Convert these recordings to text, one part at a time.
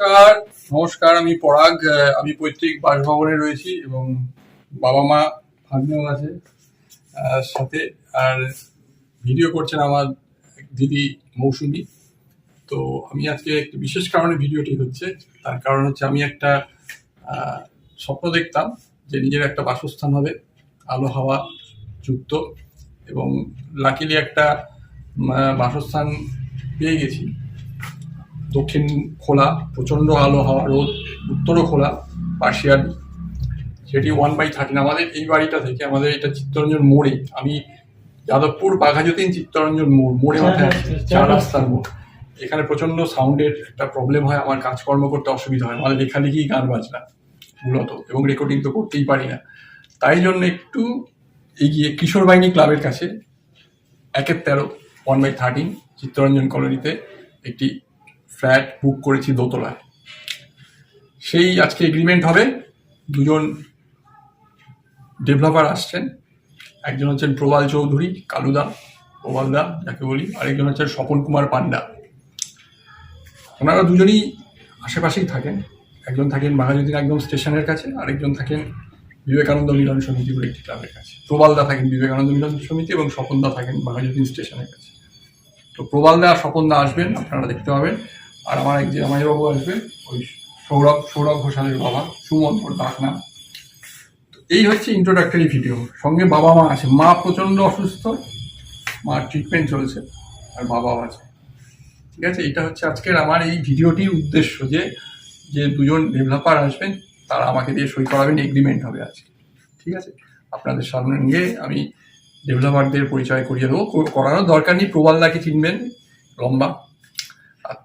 নমস্কার নমস্কার, আমি পরাগ আমি পৈতৃক বাসভবনে রয়েছি এবং বাবা মা ভাগ্নেও আছে সাথে, আর ভিডিও করছেন আমার দিদি মৌসুমি। তো আমি আজকে একটি বিশেষ কারণে ভিডিওটি হচ্ছে, তার কারণ হচ্ছে আমি একটা স্বপ্ন দেখতাম যে নিজের একটা বাসস্থান হবে, আলো, হাওয়া, যুক্ত, এবং লাকিলি একটা বাসস্থান পেয়ে গেছি। দক্ষিণ খোলা প্রচণ্ড আলো হাওয়া রোদ উত্তরও খোলা পার্শিয়াল সেটি ওয়ান বাই থার্টিন আমাদের এই বাড়িটা থেকে আমাদের এটা চিত্তরঞ্জন মোড়ে আমি যাদবপুর বাঘাযতীন চিত্তরঞ্জন মোড় মোড়ে মাথায় আছে চার রাস্তার মোড়। এখানে প্রচণ্ড সাউন্ডের একটা প্রবলেম হয় আমার কাজকর্ম করতে অসুবিধা হয় আমাদের লেখালেখি গান বাজনা মূলত এবং রেকর্ডিং তো করতেই পারি না। তাই জন্য একটু এগিয়ে কিশোর বাহিনী ক্লাবের কাছে একের তেরো ওয়ান বাই থার্টিন চিত্তরঞ্জন কলোনিতে একটি ফ্ল্যাট বুক করেছি দোতলায়। সেই আজকে এগ্রিমেন্ট হবে, দুজন ডেভেলপার আসছেন। একজন হচ্ছেন প্রবাল চৌধুরী, কালুদা, প্রবালদা যাকে বলি, আরেকজন হচ্ছেন স্বপন কুমার পান্ডা। ওনারা দুজনই আশেপাশেই থাকেন। একজন থাকেন বাঘাযতীন একদম স্টেশনের কাছে, আরেকজন থাকেন বিবেকানন্দ মিলন সমিতি বলে একটি ক্লাবের কাছে। প্রবালদা থাকেন বিবেকানন্দ মিলন সমিতি এবং স্বপনদা থাকেন বাঘাযতীন স্টেশনের কাছে। তো প্রবালদা আর স্বপনদা আসবেন, আপনারা দেখতে পাবেন। আর আমার এক জামাইবাবু আসবে, ওই সৌরভ সৌরভ ঘোষালের বাবা, সুমন ওর ডাক নাম। এই হচ্ছে ইন্ট্রোডাক্টরি ভিডিও সঙ্গে বাবা মা আছে। মা প্রচণ্ড অসুস্থ, মার ট্রিটমেন্ট চলছে, আর বাবাও আছে। ঠিক আছে? এটা হচ্ছে আজকের আমার এই ভিডিওটির উদ্দেশ্য যে যে দুজন ডেভেলপার আসবেন, তারা আমাকে দিয়ে সই করাবেন এগ্রিমেন্ট হবে আজকে। ঠিক আছে? আপনাদের সামনে নিয়ে আমি ডেভেলপারদের পরিচয় করিয়ে দেবো। করানোর দরকার নেই। প্রবাল প্রবালদাকে চিনবেন, লম্বা।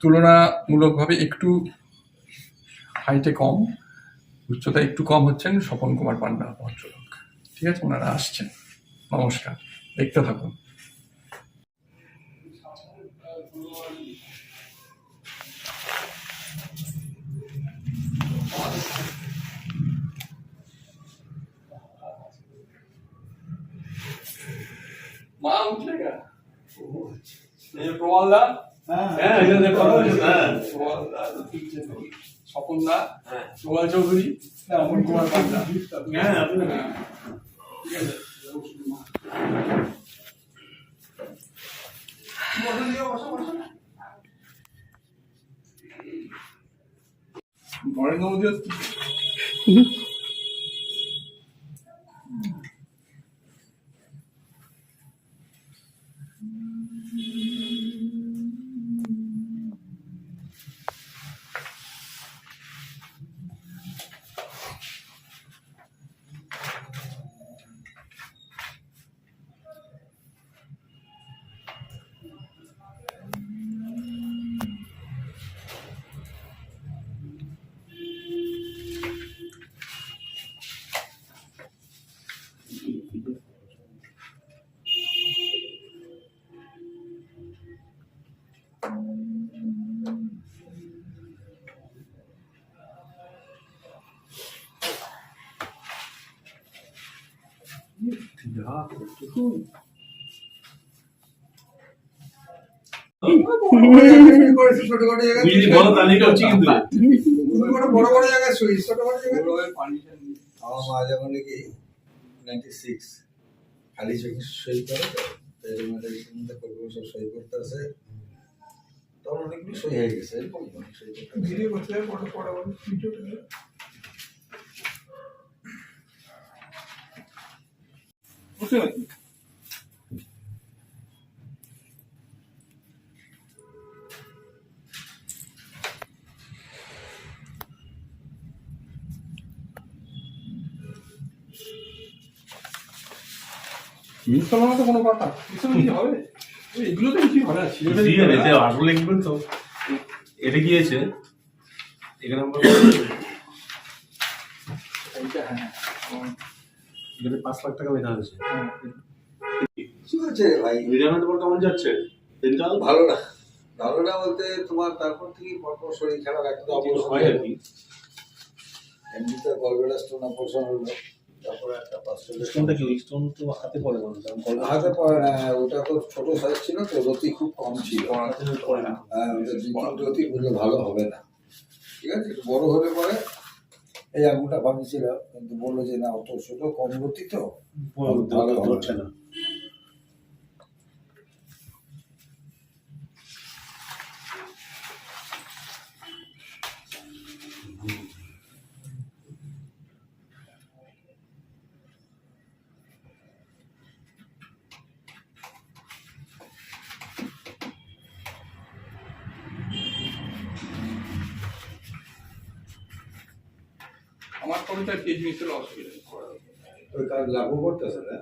তুলনামূলকভাবে একটু হাইটে কম উচ্চতা একটু কম হচ্ছেন স্বপন কুমার পান্ডা ভদ্রলোক। ঠিক আছে ওনারা আসছেন। নমস্কার দেখতে থাকুন। মা এটা দেখো, হ্যাঁ। স্বপন দা প্রবাল চৌধুরী অমন কুমার পান্ডা। হ্যাঁ, হ্যাঁ, ঠিক আছে নরেন্দ্র মোদী বড় বড় জায়গায় শুই ছোট খালি চোখে সই করে তো এরকম একটা রিসেন্ট সব সই করতে আছে অনেকগুলো সই হয়ে গেছে এরকম আছে। ভিডিও করতে হবে বড় বড় বড় ভিডিওটা বুঝতে পারছি তো কোনো কথা? মিসলানো কি হবে? এগুলো তো হবে? আসলে তো। এটা কি আছে এখানে আমরা এইটা হ্যাঁ এখানে পাঁচ লাখ টাকা লেখা হ্যাঁ কি হচ্ছে ভাই? রিজার্ভের তোমার কেমন যাচ্ছে? দিনকাল? ভালো না। ভালো না বলতে তোমার তারপর থেকে পরপর শরীর খারাপ হয় আর কি এমনিতে গলবেলা স্টোন অপারেশন হলো। তারপরে একটা পাঁচশো স্টোনটা কি স্টোন তো হাতে পড়ে না কারণ কলকাতা হাতে পড়ে না ওটা তো ছোট সাইজ ছিল তো রতি খুব কম ছিল। পড়ে না। হ্যাঁ ওটা ভালো হবে না। ঠিক আছে বড় হলে পরে এই আঙুলটা ভাঙছিল কিন্তু বলল যে না অত ছোট কম গতি তো ভালো হচ্ছে না। আমার কবিতা পেজ মিশলে অসুবিধা নেই। ওই কাজ লাগু করতেছে না?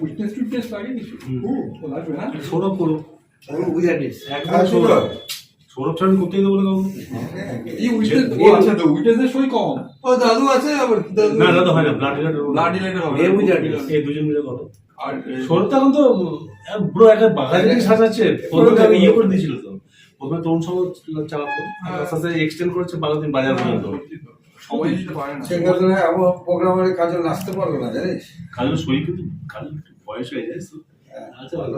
উইটনেস টুইটনেস লাগে কিছু সৌরভ করো একদম হ্যাঁ, সৌরভ। সুন্দর। সৌরভ ছাড়া করতেই দেবো না এই উইটনেস ও আচ্ছা তো উইটনেসের সই কম। ও দাদু আছে আবার না না হয় না ব্লাড রিলেটেড ব্লাড রিলেটেড হবে। এ বুঝে এই দুজন মিলে করো আর সৌরভ তো তো পুরো একটা বাঘালি সাজাচ্ছে। প্রথমে আগে ইয়ে করে দিয়েছিল তো। প্রথমে তরুণ সমাজ চালাতো। আস্তে আস্তে এক্সটেন্ড করেছে বারোদিন বাজার পর্যন্ত। সবাই দিতে পারে না। সেক্ষেত্রে আমার প্রোগ্রামের কাজে নাচতে পারবে না জানিস? কালো সই কিন্তু একটু বয়স হয়ে যায় হ্যাঁ, আচ্ছা ভালো।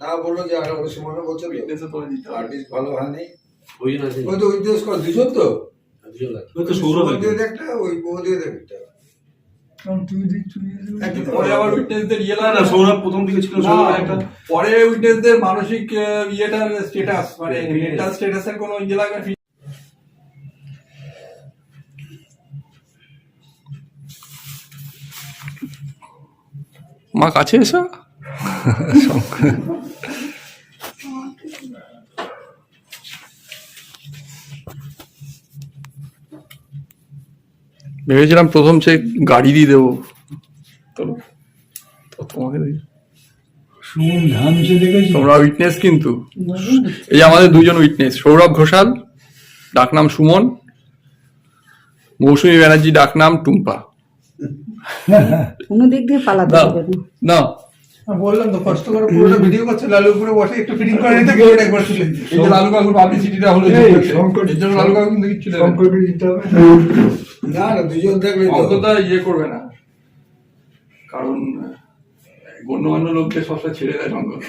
না বলল যে আর ওই সময় বলছে তো তো দিতে আর্টিস্ট ভালো হয়নি। ওই তো উইটনেস কর। দুজন তো? ওই তো সৌরভ সুমন দিয়ে একটা ওই একটা পরে উইটনেসদের উইটনেসদের মানসিক ইয়েটার স্ট্যাটাস মানে মেন্টাল স্ট্যাটাসের কোনো ইয়ে লাগবে মা কাছে এসো। ভেবেছিলাম প্রথম সে গাড়ি দিয়ে দেবো। তো তোমাকে তোমরা উইটনেস কিন্তু। এই আমাদের দুজন উইটনেস সৌরভ ঘোষাল ডাকনাম সুমন মৌসুমী ব্যানার্জি ডাকনাম টুম্পা। কোনো দিক দিয়ে পালাতে না হবে না। না। বললাম তো কষ্ট করে পুরোটা ভিডিও করছে লালু উপরে বসে একটু ফিটিং করে নিতে একবার এই যে লালু কাকুর পাবলিসিটিটা হলো শঙ্কর- এর জন্য লালু কাকু কিন্তু কিচ্ছু দিতে হবে। না না দুজন থাকলে তো। অন্তত ইয়ে করবে না। কারণ গণ্যমান্য লোকদের সবসময় ছেড়ে দেয় সঙ্গতা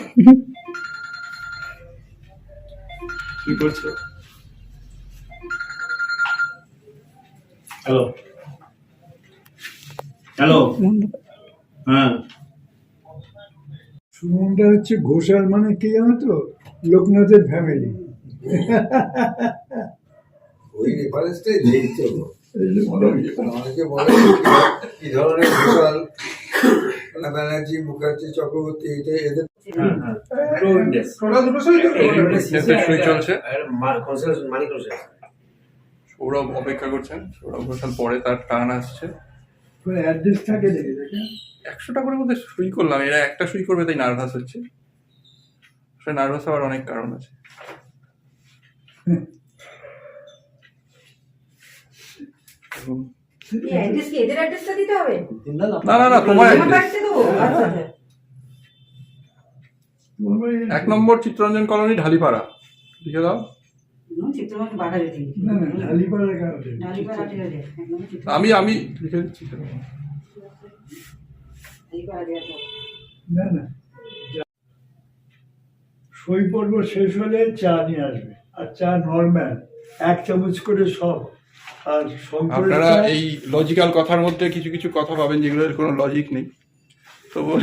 কি করছ? হ্যালো হ্যালো হ্যাঁ। সুমনটা হচ্ছে ঘোষাল মানে কি জানো তো? লোকনাথের ফ্যামিলি ওই রেফারেন্সটাই দেই তো। অনেকে বলে কি- কি ধরনের ঘোষাল? মানে ব্যানার্জি মুখার্জি চক্রবর্তী এটা এদের সৌরভ অপেক্ষা করছেন। সৌরভ ঘোষাল পরে তার টান আসছে। অ্যাড্রেস থাকে দেখে দেখে? একশোটা করে মধ্যে সই করলাম এরা একটা সই করবে তাই নার্ভাস হচ্ছে। সে নার্ভাস হওয়ার অনেক কারণ আছে। না না না তোমার এক নম্বর চিত্তরঞ্জন কলোনি ঢালিপাড়া। লিখে দাও। আমি আমি লিখে দিচ্ছি। না না। যা- সই পর্ব শেষ হলে চা নিয়ে আসবে। আর চা নর্মাল এক চামচ করে সব। আর আপনারা এই লজিক্যাল কথার মধ্যে কিছু কিছু কথা পাবেন যেগুলোর কোনো লজিক নেই। তো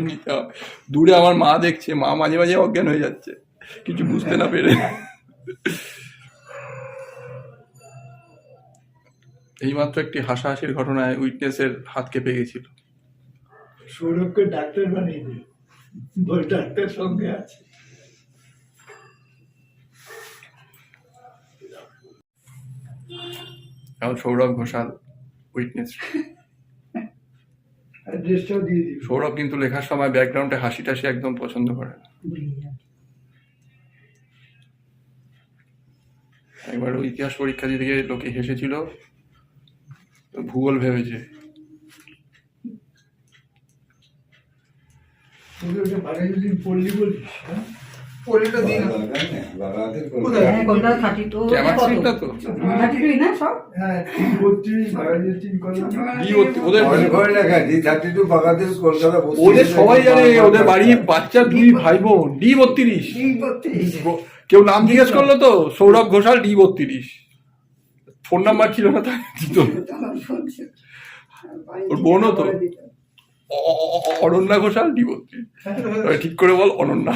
নিতে হবে। দূরে আমার মা দেখছে মা মাঝে মাঝে অজ্ঞান হয়ে যাচ্ছে। কিছু বুঝতে না পেরে। এইমাত্র একটি হাসাহাসির ঘটনায় উইটনেসের হাত কেঁপে গেছিল। সৌরভকে ডাক্তার বানিয়ে দিল বল ডাক্তার সঙ্গে আছে। এখন সৌরভ ঘোষাল উইটনেস। সৌরভ কিন্তু লেখার সময় ব্যাকগ্রাউন্ডে হাসি টাসি একদম পছন্দ করে না। একবার ইতিহাস পরীক্ষা দিতে গিয়ে লোকে হেসেছিল ভূগোল ভেবেছে। ওদের সবাই জানে ওদের বাড়ি বাচ্চা দুই ভাই বোন ডি বত্রিশ। কেউ নাম জিজ্ঞেস করল তো? সৌরভ ঘোষাল ডি বত্রিশ। ফোন নাম্বার ছিল না তার দিত। ওর তো অনন্যা ঘোষাল ডিবত্রী ঠিক করে বল, অনন্যা।